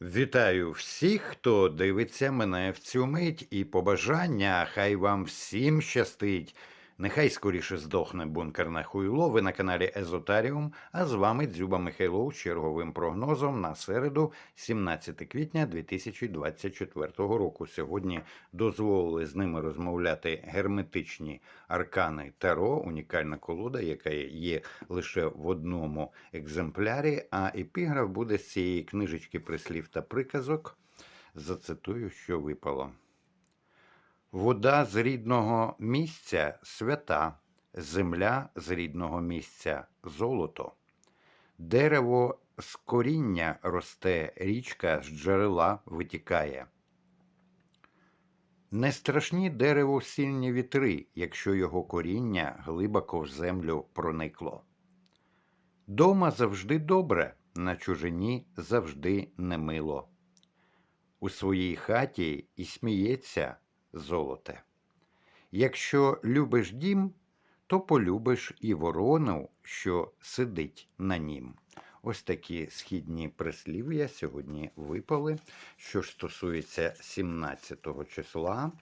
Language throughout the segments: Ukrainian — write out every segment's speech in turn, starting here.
Вітаю всіх, хто дивиться мене в цю мить, і побажання, хай вам всім щастить. Нехай скоріше здохне бункерне хуйло. Ви на каналі Езотаріум, а з вами Дзюба Михайлов з черговим прогнозом на середу, 17 квітня 2024 року. Сьогодні дозволили з ними розмовляти герметичні аркани Таро, унікальна колода, яка є лише в одному екземплярі. А епіграф буде з цієї книжечки прислів та приказок. Зацитую, що випало. Вода з рідного місця свята, земля з рідного місця золото. Дерево з коріння росте, річка з джерела витікає. Не страшні дереву сильні вітри, якщо його коріння глибоко в землю проникло. Дома завжди добре, на чужині завжди немило. У своїй хаті і сміється золоте. Якщо любиш дім, то полюбиш і ворону, що сидить на нім. Ось такі східні прислів'я сьогодні випали. Що ж стосується 17 числа,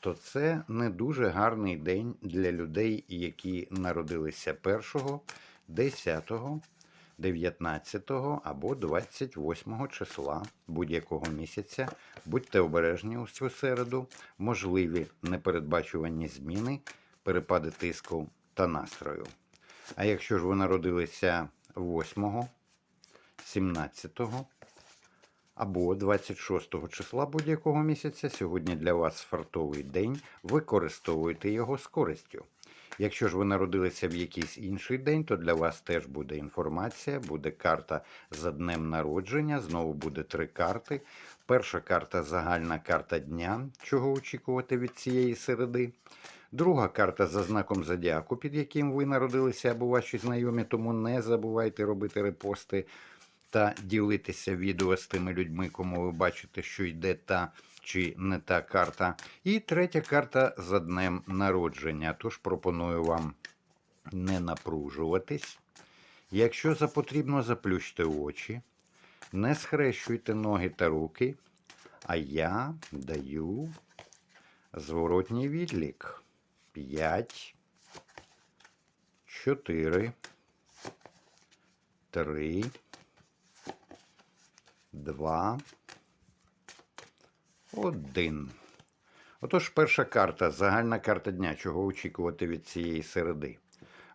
то це не дуже гарний день для людей, які народилися 1, 10, 19 або 28 числа будь-якого місяця. Будьте обережні у цю середу, можливі непередбачувані зміни, перепади тиску та настрою. А якщо ж ви народилися 8, 17 або 26 числа будь-якого місяця, сьогодні для вас фартовий день, використовуйте його з користю. Якщо ж ви народилися в якийсь інший день, то для вас теж буде інформація, буде карта за днем народження, знову буде три карти. Перша карта загальна карта дня, чого очікувати від цієї середи. Друга карта за знаком зодіаку, під яким ви народилися або ваші знайомі, тому не забувайте робити репости та ділитися відео з тими людьми, кому ви бачите, що йде та чи не та карта. І третя карта за днем народження. Тож пропоную вам не напружуватись. Якщо за потрібно, заплющте очі, не схрещуйте ноги та руки, а я даю зворотній відлік. 5, 4, 3, 2, 1. Отож, перша карта, загальна карта дня, чого очікувати від цієї середи.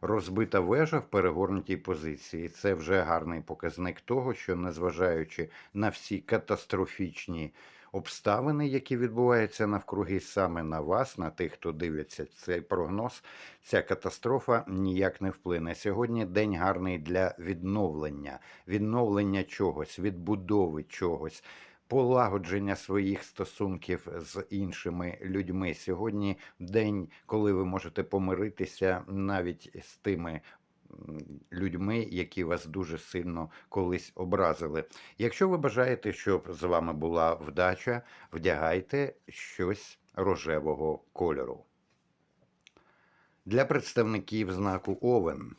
Розбита вежа в перегорнутій позиції. Це вже гарний показник того, що, незважаючи на всі катастрофічні обставини, які відбуваються навкруги саме на вас, на тих, хто дивиться цей прогноз, ця катастрофа ніяк не вплине. Сьогодні день гарний для відновлення, відновлення чогось, відбудови чогось. Полагодження своїх стосунків з іншими людьми сьогодні день, коли ви можете помиритися навіть з тими людьми, які вас дуже сильно колись образили. Якщо ви бажаєте, щоб з вами була вдача, вдягайте щось рожевого кольору. Для представників знаку Овен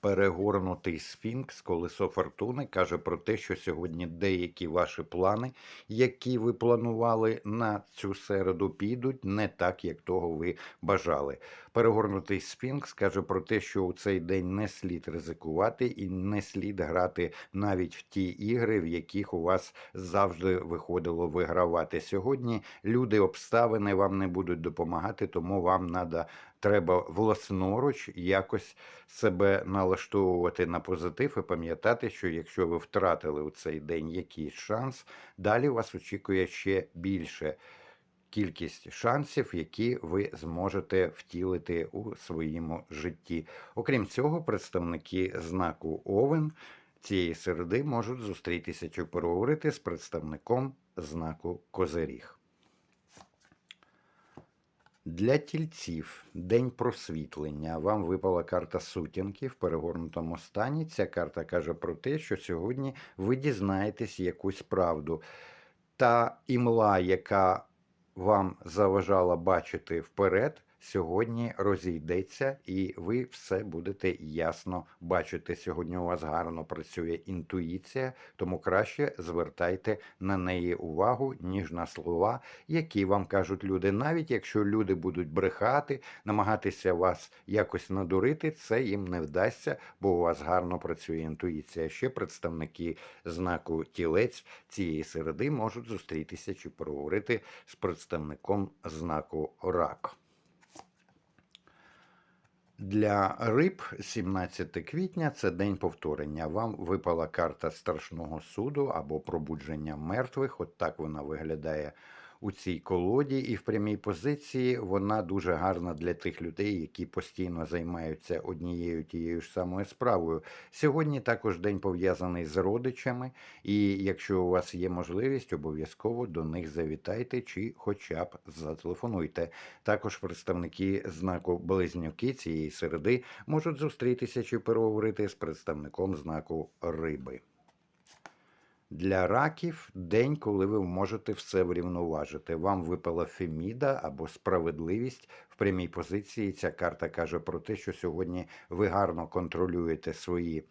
перегорнутий сфінкс, колесо фортуни каже про те, що сьогодні деякі ваші плани, які ви планували на цю середу, підуть не так, як того ви бажали. Перегорнутий сфінкс каже про те, що у цей день не слід ризикувати і не слід грати навіть в ті ігри, в яких у вас завжди виходило вигравати. Сьогодні люди, обставини вам не будуть допомагати, тому вам надо, треба власноруч якось себе налаштовувати на позитив і пам'ятати, що якщо ви втратили у цей день якийсь шанс, далі вас очікує ще більше кількість шансів, які ви зможете втілити у своєму житті. Окрім цього, представники знаку Овен цієї середи можуть зустрітися чи переговорити з представником знаку Козиріг. Для тільців день просвітлення. Вам випала карта сутінки в перегорнутому стані. Ця карта каже про те, що сьогодні ви дізнаєтесь якусь правду. Та імла, яка вам заважала бачити вперед, сьогодні розійдеться, і ви все будете ясно бачити. Сьогодні у вас гарно працює інтуїція, тому краще звертайте на неї увагу, ніж на слова, які вам кажуть люди. Навіть якщо люди будуть брехати, намагатися вас якось надурити, це їм не вдасться, бо у вас гарно працює інтуїція. Ще представники знаку тілець цієї середи можуть зустрітися чи поговорити з представником знаку рак. Для риб 17 квітня це день повторення. Вам випала карта страшного суду або пробудження мертвих. От так вона виглядає у цій колоді, і в прямій позиції вона дуже гарна для тих людей, які постійно займаються однією тією ж самою справою. Сьогодні також день пов'язаний з родичами, і якщо у вас є можливість, обов'язково до них завітайте чи хоча б зателефонуйте. Також представники знаку Близнюки цієї середи можуть зустрітися чи переговорити з представником знаку риби. Для раків день, коли ви можете все врівноважити. Вам випала феміда або справедливість в прямій позиції. Ця карта каже про те, що сьогодні ви гарно контролюєте свої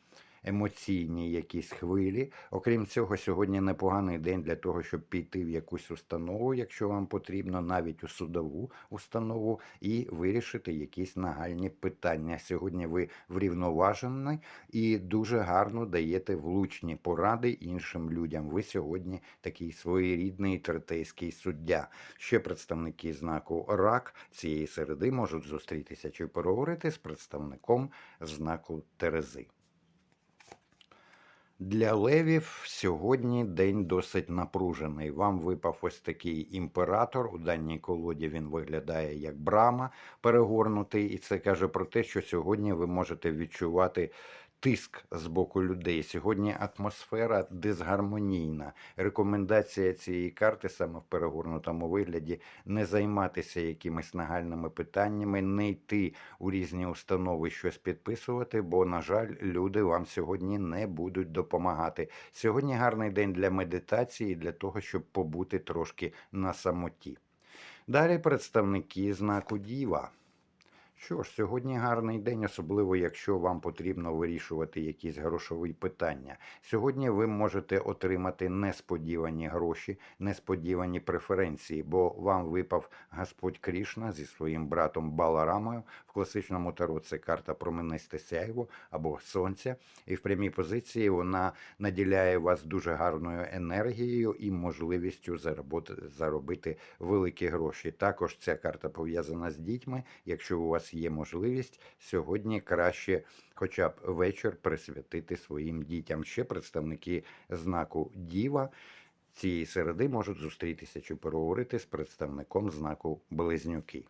емоційні якісь хвилі. Окрім цього, сьогодні непоганий день для того, щоб піти в якусь установу, якщо вам потрібно, навіть у судову установу, і вирішити якісь нагальні питання. Сьогодні ви врівноважені і дуже гарно даєте влучні поради іншим людям. Ви сьогодні такий своєрідний третейський суддя. Ще представники знаку рак цієї середи можуть зустрітися чи переговорити з представником знаку Терези. Для левів сьогодні день досить напружений. Вам випав ось такий імператор. У даній колоді він виглядає як брама перегорнутий, і це каже про те, що сьогодні ви можете відчувати. Тиск з боку людей. Сьогодні атмосфера дисгармонійна. Рекомендація цієї карти саме в перегорнутому вигляді не займатися якимись нагальними питаннями, не йти у різні установи щось підписувати, бо, на жаль, люди вам сьогодні не будуть допомагати. Сьогодні гарний день для медитації, для того, щоб побути трошки на самоті. Далі представники знаку Діва. Що ж, сьогодні гарний день, особливо якщо вам потрібно вирішувати якісь грошові питання. Сьогодні ви можете отримати несподівані гроші, несподівані преференції, бо вам випав Господь Крішна зі своїм братом Баларамою. В класичному таро це карта променисте сяйво або сонця. І в прямій позиції вона наділяє вас дуже гарною енергією і можливістю заробити, заробити великі гроші. Також ця карта пов'язана з дітьми. Якщо у вас є можливість сьогодні краще, хоча б вечір, присвятити своїм дітям. Ще представники знаку Діва цієї середи можуть зустрітися чи переговорити з представником знаку Близнюки.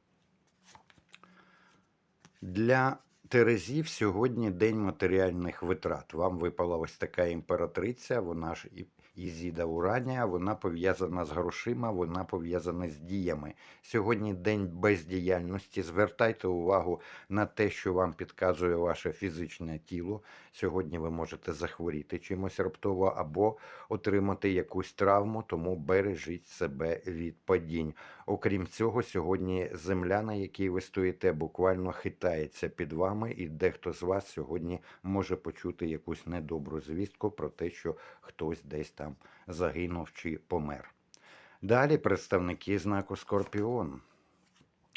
Для Терезів сьогодні день матеріальних витрат. Вам випала ось така імператриця, вона ж і Ізіда Уранія, вона пов'язана з грошима, вона пов'язана з діями. Сьогодні день бездіяльності. Звертайте увагу на те, що вам підказує ваше фізичне тіло. Сьогодні ви можете захворіти чимось раптово або отримати якусь травму, тому бережіть себе від падінь. Окрім цього, сьогодні земля, на якій ви стоїте, буквально хитається під вами, і дехто з вас сьогодні може почути якусь недобру звістку про те, що хтось десь там загинув чи помер. Далі представники знаку Скорпіон.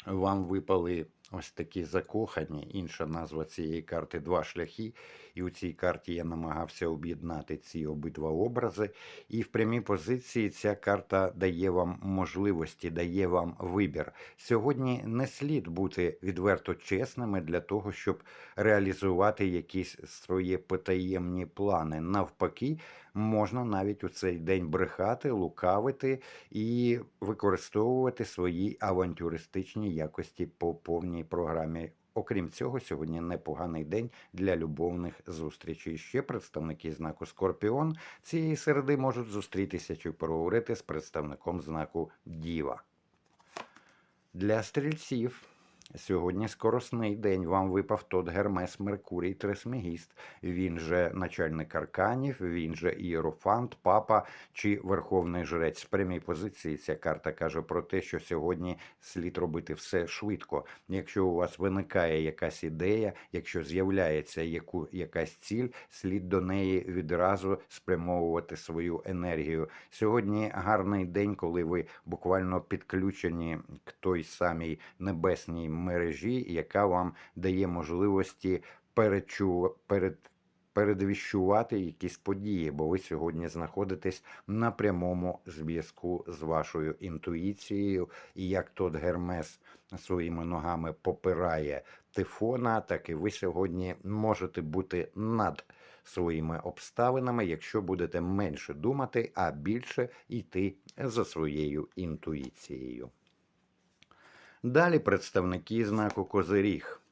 Вам випали ось такі закохані. Інша назва цієї карти два шляхи. І у цій карті я намагався об'єднати ці обидва образи. І в прямій позиції ця карта дає вам можливості, дає вам вибір. Сьогодні не слід бути відверто чесними для того, щоб реалізувати якісь свої потаємні плани. Навпаки, можна навіть у цей день брехати, лукавити і використовувати свої авантюристичні якості по повній програмі. Окрім цього, сьогодні непоганий день для любовних зустрічей. Ще представники знаку Скорпіон цієї середи можуть зустрітися чи переговорити з представником знаку Діва. Для стрільців Сьогодні скоросний день. Вам випав тот Гермес Меркурій Трисмегіст. Він же начальник арканів, він же ієрофант, папа чи верховний жрець. В прямій позиції ця карта каже про те, що сьогодні слід робити все швидко. Якщо у вас виникає якась ідея, якщо з'являється яку якась ціль, слід до неї відразу спрямовувати свою енергію. Сьогодні гарний день, коли ви буквально підключені к той самій небесній мережі, яка вам дає можливості перечу... перед... передвіщувати якісь події, бо ви сьогодні знаходитесь на прямому зв'язку з вашою інтуїцією, і як тот Гермес своїми ногами попирає тифона, так і ви сьогодні можете бути над своїми обставинами, якщо будете менше думати, а більше йти за своєю інтуїцією. Далі представники знаку Козиріг.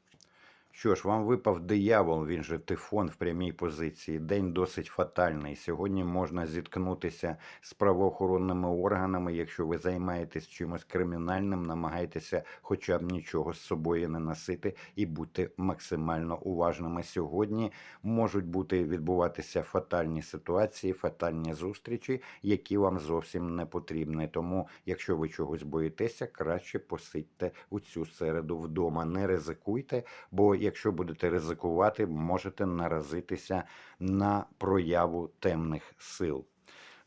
Що ж, вам випав диявол, він же тифон в прямій позиції. День досить фатальний. Сьогодні можна зіткнутися з правоохоронними органами. Якщо ви займаєтесь чимось кримінальним, намагайтеся хоча б нічого з собою не носити і будьте максимально уважними. Сьогодні можуть бути відбуватися фатальні ситуації, фатальні зустрічі, які вам зовсім не потрібні. Тому, якщо ви чогось боїтеся, краще посидьте у цю середу вдома. Не ризикуйте, бо якщо будете ризикувати, можете наразитися на прояву темних сил.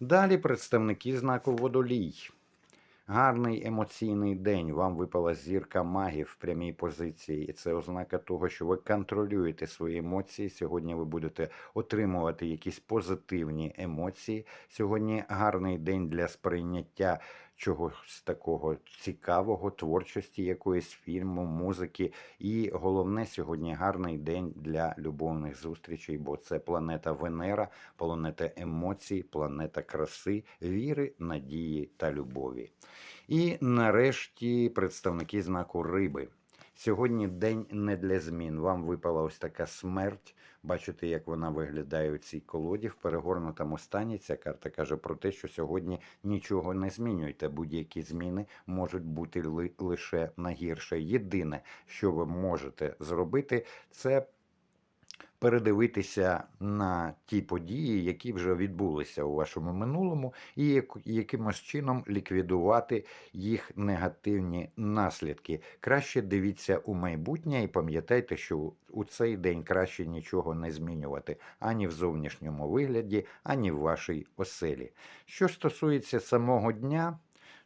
Далі представники знаку водолій. Гарний емоційний день. Вам випала зірка магів в прямій позиції, і це ознака того, що ви контролюєте свої емоції. Сьогодні ви будете отримувати якісь позитивні емоції. Сьогодні гарний день для сприйняття чогось такого цікавого, творчості якоїсь фільму, музики. І головне сьогодні гарний день для любовних зустрічей, бо це планета Венера, планета емоцій, планета краси, віри, надії та любові. І нарешті представники знаку риби. Сьогодні день не для змін. Вам випала ось така смерть. Бачите, як вона виглядає у цій колоді. В перегорнутому стані ця карта каже про те, що сьогодні нічого не змінюйте. Будь-які зміни можуть бути лише на гірше. Єдине, що ви можете зробити, це передивитися на ті події, які вже відбулися у вашому минулому, і як- якимось чином ліквідувати їх негативні наслідки. Краще дивіться у майбутнє і пам'ятайте, що у цей день краще нічого не змінювати ані в зовнішньому вигляді, ані в вашій оселі. Що стосується самого дня,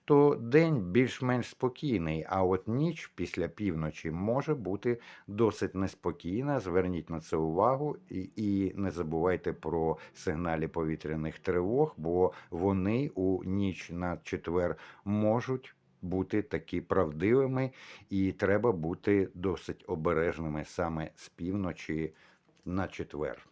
то день більш-менш спокійний, а от ніч після півночі може бути досить неспокійна. Зверніть на це увагу і, і не забувайте про сигналі повітряних тривог, бо вони у ніч на четвер можуть. Бути такі правдивими, і треба бути досить обережними саме з півночі на четвер.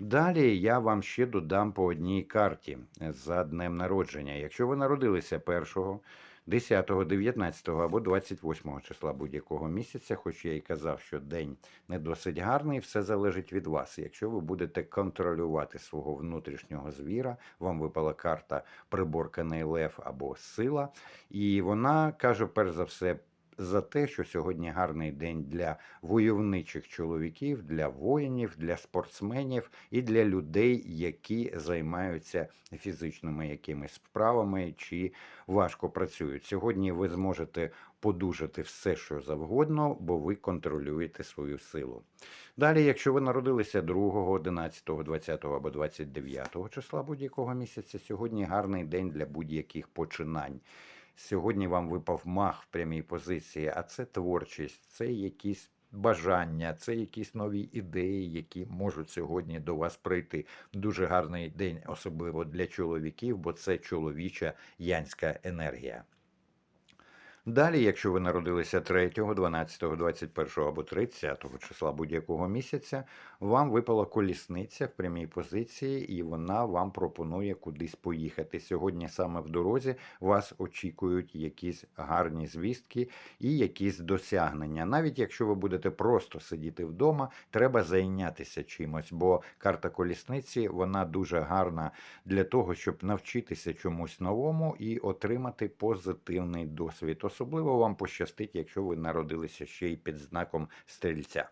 Далі я вам ще додам по одній карті за днем народження. Якщо ви народилися 1, 10, 19 або 28 числа будь-якого місяця, хоч я і казав, що день не досить гарний, все залежить від вас. Якщо ви будете контролювати свого внутрішнього звіра, вам випала карта приборканий лев або сила, і вона каже, перш за все, за те, що сьогодні гарний день для войовничих чоловіків, для воїнів, для спортсменів і для людей, які займаються фізичними якимись вправами чи важко працюють. Сьогодні ви зможете подужати все, що завгодно, бо ви контролюєте свою силу. Далі, якщо ви народилися 2, 11, 20 або 29 числа будь-якого місяця, сьогодні гарний день для будь-яких починань. Сьогодні вам випав мах в прямій позиції, а це творчість, це якісь бажання, це якісь нові ідеї, які можуть сьогодні до вас прийти. Дуже гарний день, особливо для чоловіків, бо це чоловіча янська енергія. Далі, якщо ви народилися 3, 12, 21 або 30 числа будь-якого місяця, вам випала колісниця в прямій позиції, і вона вам пропонує кудись поїхати. Сьогодні саме в дорозі вас очікують якісь гарні звістки і якісь досягнення. Навіть якщо ви будете просто сидіти вдома, треба зайнятися чимось, бо карта колісниці вона дуже гарна для того, щоб навчитися чомусь новому і отримати позитивний досвід. Особливо вам пощастить, якщо ви народилися ще й під знаком стрільця.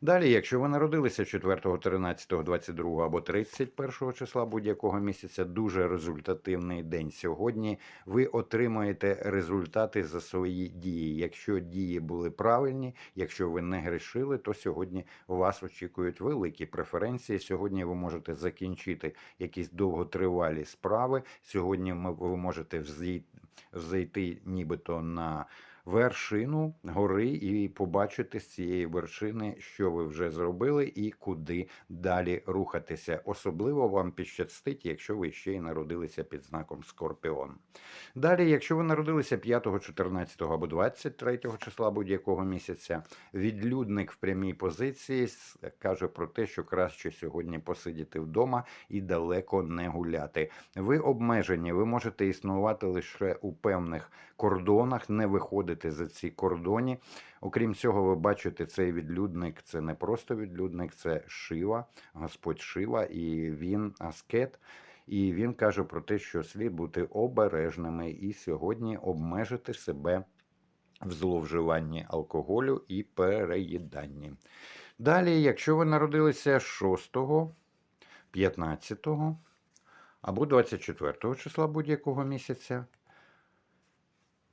Далі, якщо ви народилися 4, 13, 22 або 31 числа будь-якого місяця, дуже результативний день сьогодні. Ви отримаєте результати за свої дії. Якщо дії були правильні, якщо ви не грішили, то сьогодні вас очікують великі преференції. Сьогодні ви можете закінчити якісь довготривалі справи. Сьогодні ви можете взій- взійти нібито на вершину гори і побачити з цієї вершини, що ви вже зробили і куди далі рухатися. Особливо вам підщастить, якщо ви ще й народилися під знаком Скорпіон. Далі, якщо ви народилися 5, 14 або 23 числа будь-якого місяця, відлюдник в прямій позиції каже про те, що краще сьогодні посидіти вдома і далеко не гуляти. Ви обмежені, ви можете існувати лише у певних кордонах, не виходити за ці кордони. Окрім цього, ви бачите, цей відлюдник це не просто відлюдник, це Шива, Господь Шива, і він аскет. І він каже про те, що слід бути обережними і сьогодні обмежити себе в зловживанні алкоголю і переїданні. Далі, якщо ви народилися 6, 15 або 24 числа будь-якого місяця,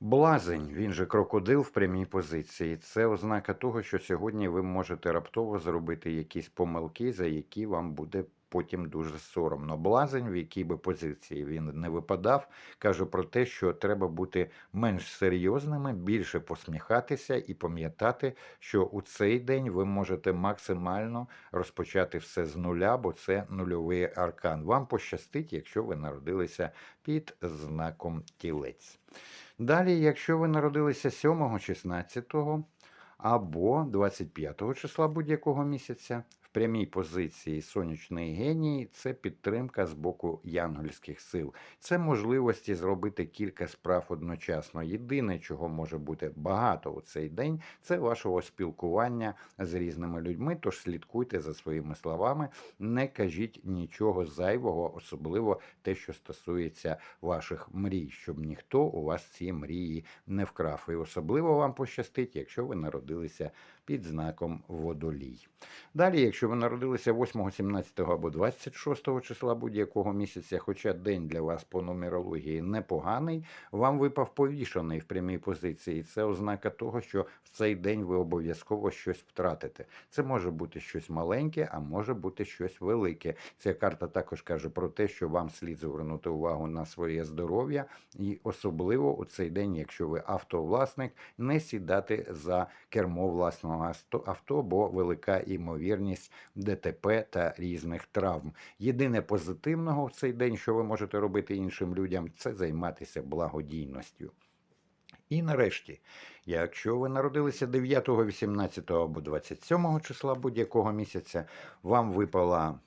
Блазень, він же крокодил в прямій позиції. Це ознака того, що сьогодні ви можете раптово зробити якісь помилки, за які вам буде потім дуже соромно. Блазень, в якій би позиції він не випадав, каже про те, що треба бути менш серйозними, більше посміхатися і пам'ятати, що у цей день ви можете максимально розпочати все з нуля, бо це нульовий аркан. Вам пощастить, якщо ви народилися під знаком тілець. Далі, якщо ви народилися 7, 16 або 25 числа будь-якого місяця, прямій позиції сонячний геній це підтримка з боку янгольських сил. Це можливості зробити кілька справ одночасно. Єдине, чого може бути багато у цей день, це вашого спілкування з різними людьми. Тож слідкуйте за своїми словами, не кажіть нічого зайвого, особливо те, що стосується ваших мрій, щоб ніхто у вас ці мрії не вкрав. І особливо вам пощастить, якщо ви народилися під знаком водолій. Далі, якщо ви народилися 8, 17 або 26 числа будь-якого місяця, хоча день для вас по нумерології непоганий, вам випав повішаний в прямій позиції. Це ознака того, що в цей день ви обов'язково щось втратите. Це може бути щось маленьке, а може бути щось велике. Ця карта також каже про те, що вам слід звернути увагу на своє здоров'я, і особливо у цей день, якщо ви автовласник, не сідати за кермо власного авто- авто, бо велика імовірність ДТП та різних травм. Єдине позитивного в цей день, що ви можете робити іншим людям, це займатися благодійністю. І нарешті, якщо ви народилися 9, 18 або 27 числа будь-якого місяця, вам випала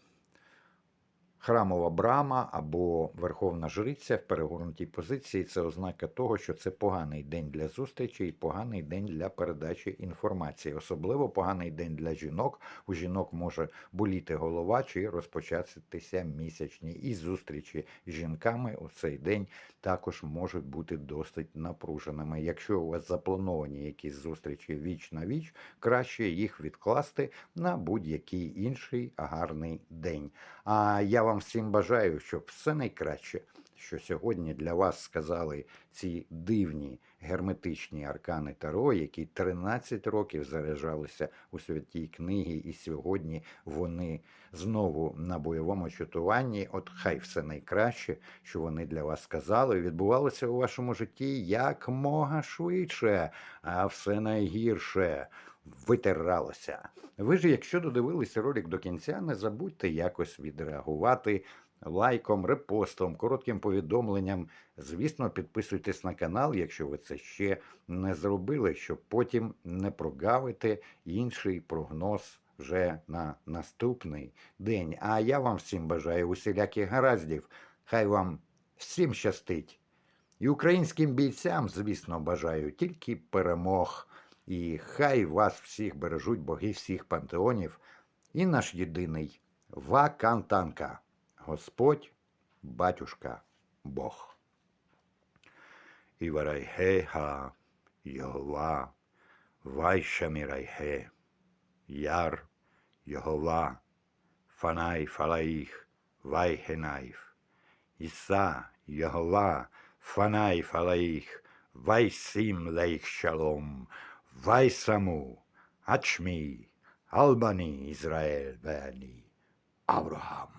храмова брама або верховна жриця в перегорнутій позиції. Це ознака того, що це поганий день для зустрічі і поганий день для передачі інформації. Особливо поганий день для жінок. У жінок може боліти голова чи розпочатися місячні. І зустрічі з жінками у цей день також можуть бути досить напруженими. Якщо у вас заплановані якісь зустрічі віч на віч, краще їх відкласти на будь-який інший гарний день. А я вам всім бажаю, щоб все найкраще, що сьогодні для вас сказали ці дивні герметичні аркани Таро, які 13 років заряджалися у святій книгі, і сьогодні вони знову на бойовому чатуванні. От хай все найкраще, що вони для вас сказали, відбувалося у вашому житті якмога швидше, а все найгірше витиралося. Ви ж, якщо додивилися ролик до кінця, не забудьте якось відреагувати лайком, репостом, коротким повідомленням. Звісно, підписуйтесь на канал, якщо ви це ще не зробили, щоб потім не прогавити інший прогноз вже на наступний день. А я вам всім бажаю усіляких гараздів. Хай вам всім щастить. І українським бійцям, звісно, бажаю тільки перемог. І хай вас всіх бережуть боги всіх пантеонів. І наш єдиний Вакантанка, Господь, Батюшка, Бог. І варайгега, Йогова, Вайшамірайге, Яр, Йогова, Фанай Фалаїх, Вайгенайф, Іса, Йогова, Фанай Фалаїх, Вайсім Лейх Шалом, Vaysamu, Haçmi, Albany İsrail verdi Abraham.